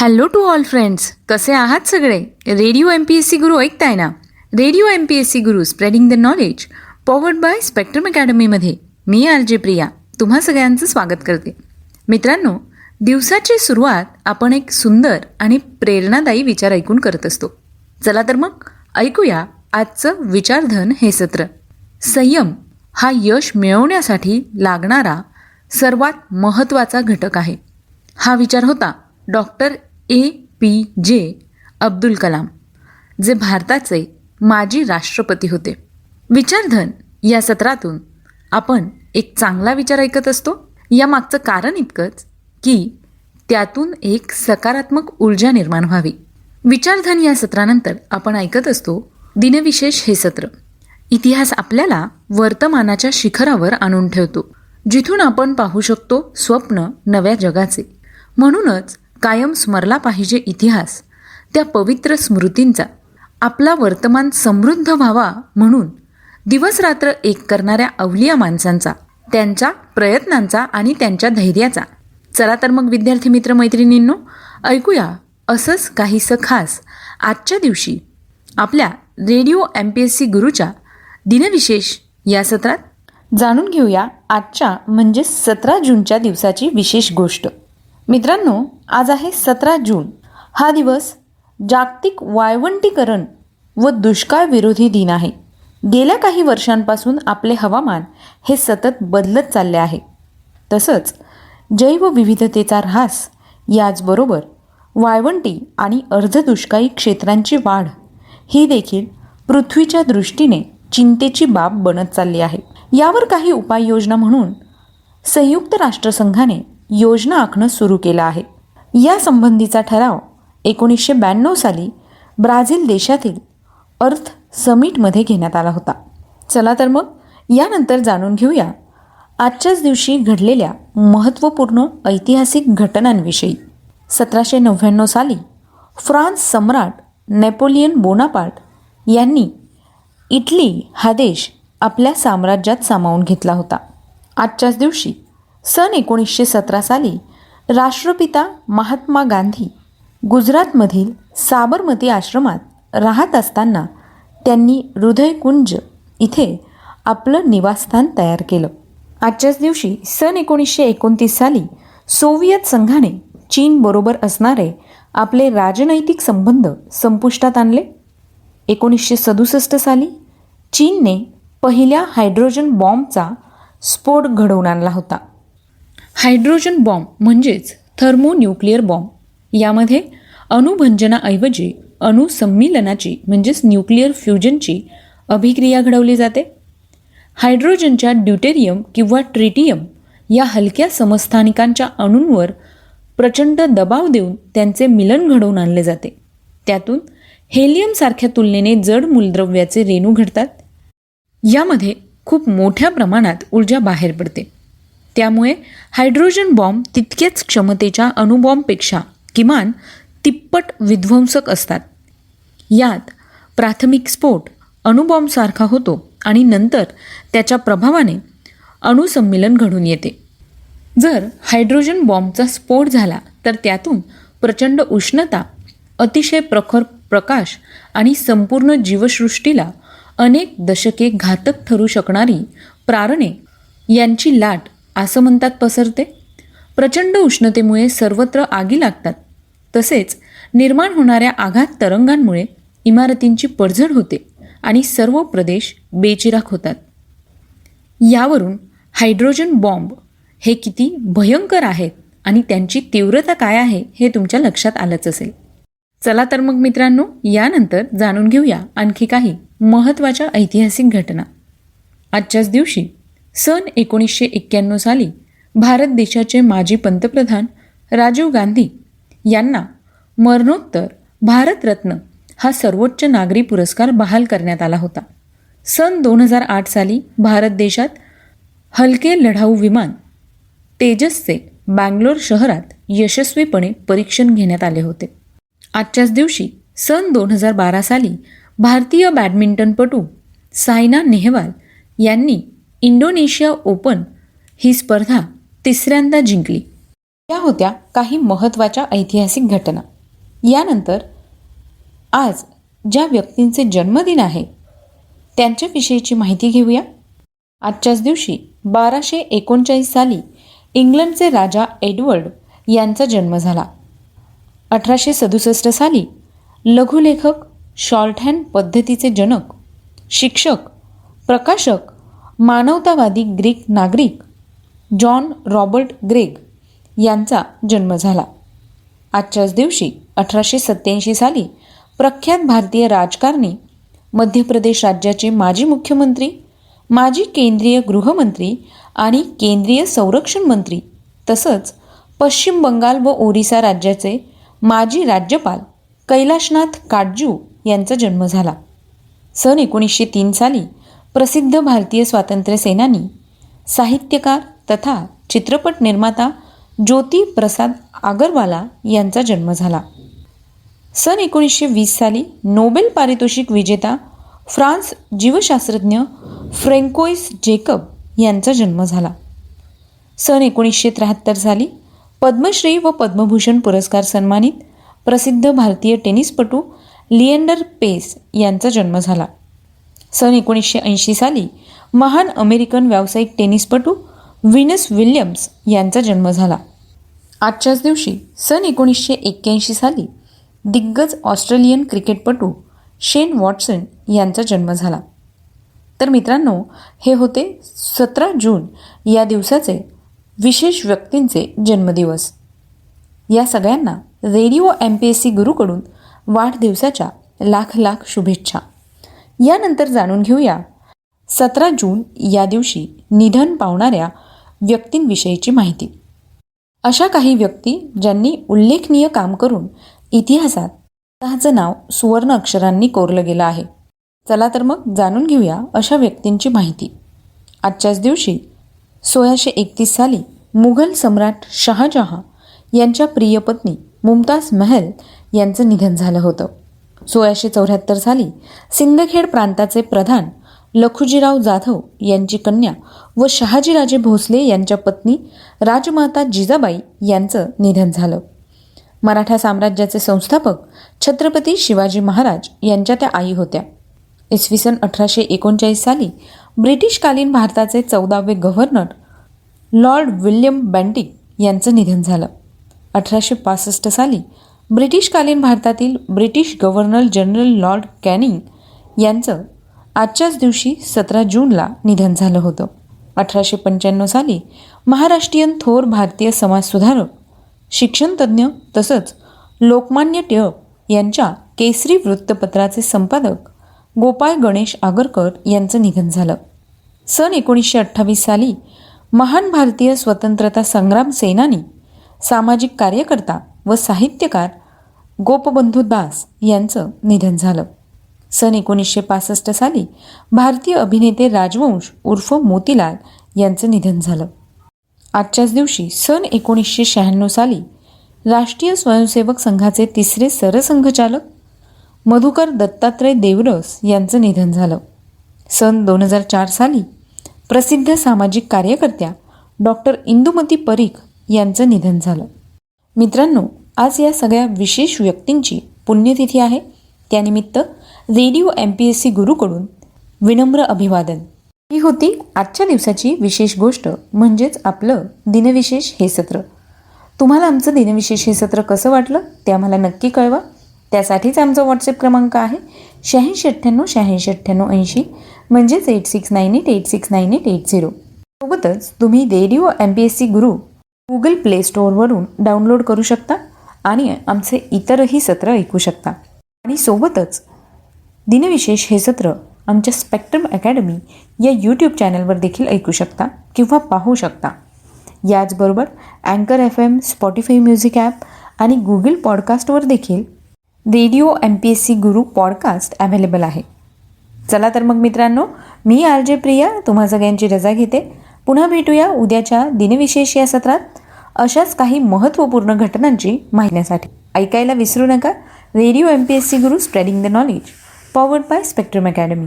Hello to all friends कसे आहात सगळे? Radio M P S C Guru ऐकताय ना? Radio M P S C Guru spreading the knowledge powered by spectrum अकॅडमीमध्ये मी R J Priya. तुम्हा सगळ्यांचं स्वागत करते. मित्रांनो दिवसाची सुरुवात आपण एक सुंदर आणि प्रेरणादायी विचार ऐकून करत असतो. चला तर मग ऐकूया आजचं विचारधन हे सत्र. संयम हा यश मिळवण्यासाठी लागणारा सर्वात महत्त्वाचा घटक आहे. हा विचार होता डॉक्टर ए पी जे अब्दुल कलाम जे भारताचे माजी राष्ट्रपती होते. विचारधन या सत्रातून आपण एक चांगला विचार ऐकत असतो. यामागचं कारण इतकंच की त्यातून एक सकारात्मक ऊर्जा निर्माण व्हावी. विचारधन या सत्रानंतर आपण ऐकत असतो दिनविशेष हे सत्र. इतिहास आपल्याला वर्तमानाच्या शिखरावर आणून ठेवतो जिथून आपण पाहू शकतो स्वप्न नव्या जगाचे. म्हणूनच कायम स्मरला पाहिजे इतिहास. त्या पवित्र स्मृतींचा आपला वर्तमान समृद्ध व्हावा म्हणून दिवसरात्र एक करणाऱ्या अवलिया माणसांचा त्यांच्या प्रयत्नांचा आणि त्यांच्या धैर्याचा. चला तर मग विद्यार्थी मित्र मैत्रिणींनो ऐकूया असंच काहीसं खास आजच्या दिवशी आपल्या radio M P S C गुरुच्या दिनविशेष या सत्रात. जाणून घेऊया आजच्या म्हणजे सतरा जूनच्या दिवसाची विशेष गोष्ट. मित्रांनो आज आहे सतरा जून. हा दिवस जागतिक वाळवंटीकरण व दुष्काळ विरोधी दिन आहे. गेल्या काही वर्षांपासून आपले हवामान हे सतत बदलत चालले आहे. तसंच जैवविविधतेचा ऱ्हास याचबरोबर वाळवंटी आणि अर्धदुष्काळी क्षेत्रांची वाढ ही देखील पृथ्वीच्या दृष्टीने चिंतेची बाब बनत चालली आहे. यावर काही उपाययोजना म्हणून संयुक्त राष्ट्रसंघाने योजना आखणं सुरू केलं आहे. या संबंधीचा ठराव एकोणीसशे ब्याण्णव साली ब्राझील देशातील अर्थ समिटमध्ये घेण्यात आला होता. चला तर मग यानंतर जाणून घेऊया आजच्याच दिवशी घडलेल्या महत्त्वपूर्ण ऐतिहासिक घटनांविषयी. सतराशे नव्याण्णव साली फ्रान्स सम्राट नेपोलियन बोनापार्ट यांनी इटली हा देश आपल्या साम्राज्यात सामावून घेतला होता. आजच्याच दिवशी सन एकोणीसशे सतरा साली राष्ट्रपिता महात्मा गांधी गुजरातमधील साबरमती आश्रमात राहत असताना त्यांनी हृदयकुंज इथे आपलं निवासस्थान तयार केलं. आजच्याच दिवशी सन एकोणीसशे एकोणतीस साली सोव्हिएत संघाने चीनबरोबर असणारे आपले राजनैतिक संबंध संपुष्टात आणले. एकोणीसशे सदुसष्ट साली चीनने पहिल्या हायड्रोजन बॉम्बचा स्फोट घडवून आणला होता. हायड्रोजन बॉम्ब म्हणजेच थर्मोन्यूक्लिअर बॉम्ब. यामध्ये अणुभंजनाऐवजी अणुसंमिलनाची म्हणजेच न्यूक्लिअर फ्युजनची अभिक्रिया घडवली जाते. हायड्रोजनच्या ड्युटेरियम किंवा ट्रिटियम या हलक्या समस्थानिकांच्या अणूंवर प्रचंड दबाव देऊन त्यांचे मिलन घडवून आणले जाते. त्यातून हेलियमसारख्या तुलनेने जड मूलद्रव्याचे रेणू घडतात. यामध्ये खूप मोठ्या प्रमाणात ऊर्जा बाहेर पडते. त्यामुळे हायड्रोजन बॉम्ब तितक्याच क्षमतेच्या अणुबॉम्बपेक्षा किमान तिप्पट विध्वंसक असतात. यात प्राथमिक स्फोट अणुबॉम्बसारखा होतो आणि नंतर त्याच्या प्रभावाने अणुसंमिलन घडून येते. जर हायड्रोजन बॉम्बचा स्फोट झाला तर त्यातून प्रचंड उष्णता अतिशय प्रखर प्रकाश आणि संपूर्ण जीवसृष्टीला अनेक दशके घातक ठरू शकणारी प्रारणे यांची लाट असं म्हणतात पसरते. प्रचंड उष्णतेमुळे सर्वत्र आगी लागतात. तसेच निर्माण होणाऱ्या आघात तरंगांमुळे इमारतींची पडझड होते आणि सर्व प्रदेश बेचिराख होतात. यावरून हायड्रोजन बॉम्ब हे किती भयंकर आहेत आणि त्यांची तीव्रता काय आहे हे तुमच्या लक्षात आलंच असेल. चला तर मग मित्रांनो यानंतर जाणून घेऊया आणखी काही महत्त्वाच्या ऐतिहासिक घटना. आजच्याच दिवशी सन एकोणीसशे एक्क्याण्णव साली भारत देशाचे माजी पंतप्रधान राजीव गांधी यांना मरणोत्तर भारतरत्न हा सर्वोच्च नागरी पुरस्कार बहाल करण्यात आला होता. सन दोन हजार आठ साली भारत देशात हलके लढाऊ विमान तेजसचे बँगलोर शहरात यशस्वीपणे परीक्षण घेण्यात आले होते. आजच्याच दिवशी सन दोन हजार बारा साली भारतीय बॅडमिंटनपटू सायना नेहवाल यांनी इंडोनेशिया ओपन ही स्पर्धा तिसऱ्यांदा जिंकली. या होत्या काही महत्त्वाच्या ऐतिहासिक घटना. यानंतर आज ज्या व्यक्तींचे जन्मदिन आहे त्यांच्याविषयीची माहिती घेऊया. आजच्याच दिवशी बाराशे एकोणचाळीस साली इंग्लंडचे राजा एडवर्ड यांचा जन्म झाला. अठराशे सदुसष्ट साली लघुलेखक शॉर्टहँड पद्धतीचे जनक शिक्षक प्रकाशक मानवतावादी ग्रीक नागरिक जॉन रॉबर्ट ग्रेग यांचा जन्म झाला. आजच्याच दिवशी अठराशे सत्याऐंशी साली प्रख्यात भारतीय राजकारणी मध्य प्रदेश राज्याचे माजी मुख्यमंत्री माजी केंद्रीय गृहमंत्री आणि केंद्रीय संरक्षण मंत्री तसंच पश्चिम बंगाल व ओरिसा राज्याचे माजी राज्यपाल कैलाशनाथ काटजू यांचा जन्म झाला. सन एकोणीसशे तीन साली प्रसिद्ध भारतीय स्वातंत्र्य सेनानी साहित्यकार तथा चित्रपट निर्माता ज्योती प्रसाद आगरवाला यांचा जन्म झाला. सन एकोणीसशे वीस साली नोबेल पारितोषिक विजेता फ्रान्स जीवशास्त्रज्ञ फ्रेंकोइस जेकब यांचा जन्म झाला. सन एकोणीसशे त्र्याहत्तर साली पद्मश्री व पद्मभूषण पुरस्कार सन्मानित प्रसिद्ध भारतीय टेनिसपटू लिएंडर पेस यांचा जन्म झाला. सन एकोणीसशे ऐंशी साली महान अमेरिकन व्यावसायिक टेनिसपटू विनस विल्यम्स यांचा जन्म झाला. आजच्याच दिवशी सन एकोणीसशे एक्क्याऐंशी साली दिग्गज ऑस्ट्रेलियन क्रिकेटपटू शेन वॉटसन यांचा जन्म झाला. तर मित्रांनो हे होते सतरा जून या दिवसाचे विशेष व्यक्तींचे जन्मदिवस. या सगळ्यांना radio M P S C गुरूकडून वाढदिवसाच्या लाख लाख शुभेच्छा. यानंतर जाणून घेऊया. सतरा जून या दिवशी निधन पावणाऱ्या व्यक्तींविषयीची माहिती. अशा काही व्यक्ती ज्यांनी उल्लेखनीय काम करून इतिहासात स्वतःचं नाव सुवर्ण अक्षरांनी कोरलं गेलं आहे. चला तर मग जाणून घेऊया अशा व्यक्तींची माहिती. आजच्याच दिवशी सोळाशे एकतीस साली मुघल सम्राट शहाजहां यांच्या प्रियपत्नी मुमताज महल यांचं निधन झालं होतं. सोळाशे चौऱ्याहत्तर साली सिंदखेड प्रांताचे प्रधान लखुजीराव जाधव यांची कन्या व शहाजीराजे भोसले यांच्या पत्नी राजमाता जिजाबाई यांचं निधन झालं. मराठा साम्राज्याचे संस्थापक छत्रपती शिवाजी महाराज यांच्या त्या आई होत्या. इसवी सन अठराशे एकोणचाळीस साली ब्रिटिशकालीन भारताचे चौदावे गव्हर्नर लॉर्ड विल्यम बँटिक यांचं निधन झालं. अठराशे पासष्ट साली ब्रिटिशकालीन भारतातील British governor general lord Canning यांचं आजच्याच दिवशी सतरा जूनला निधन झालं होतं. अठराशे पंच्याण्णव साली महाराष्ट्रीयन थोर भारतीय समाजसुधारक शिक्षणतज्ज्ञ तसंच लोकमान्य टिळक यांच्या केसरी वृत्तपत्राचे संपादक गोपाळ गणेश आगरकर यांचं निधन झालं. सन एकोणीसशे अठ्ठावीस साली महान भारतीय स्वतंत्रता संग्राम सेनानी सामाजिक कार्यकर्ता व साहित्यकार गोपबंधू दास यांचं निधन झालं. सन एकोणीसशे पासष्ट साली भारतीय अभिनेते राजवंश उर्फ मोतीलाल यांचं निधन झालं. आजच्याच दिवशी सन एकोणीसशे शहाण्णव साली राष्ट्रीय स्वयंसेवक संघाचे तिसरे सरसंघचालक मधुकर दत्तात्रय देवरस यांचं निधन झालं. सन दोन हजार चार साली प्रसिद्ध सामाजिक कार्यकर्त्या डॉक्टर इंदुमती परीख यांचं निधन झालं. मित्रांनो आज या सगळ्या विशेष व्यक्तींची पुण्यतिथी आहे. त्यानिमित्त radio M P S C गुरूकडून विनम्र अभिवादन. ही होती आजच्या दिवसाची विशेष गोष्ट म्हणजेच आपलं दिनविशेष हे सत्र. तुम्हाला आमचं दिनविशेष हे सत्र कसं वाटलं ते आम्हाला नक्की कळवा. त्यासाठीच आमचा व्हॉट्सअप क्रमांक आहे शहाऐंशी अठ्ठ्याण्णव शहाऐंशी अठ्ठ्याण्णव ऐंशी म्हणजेच eight six nine eight eight six nine eight eight zero सोबतच तुम्ही radio M P S C Guru Google play स्टोअरवरून download करू शकता. आणि आमचे इतरही सत्र ऐकू शकता. आणि सोबतच दिनविशेष हे सत्र आमच्या स्पेक्ट्रम अकॅडमी या यूट्यूब चॅनलवर देखील ऐकू शकता किंवा पाहू शकता. याचबरोबर अँकर F M Spotify music app आणि गुगल पॉडकास्टवर देखील radio M P S C Guru podcast available आहे. चला तर मग मित्रांनो मी आर जे प्रिया तुम्हा सगळ्यांची रजा घेते. पुन्हा भेटूया उद्याच्या दिनविशेष या सत्रात. अशाच काही महत्त्वपूर्ण घटनांची माहितीसाठी ऐकायला विसरू नका. Radio M P S C Guru spreading the knowledge powered by spectrum academy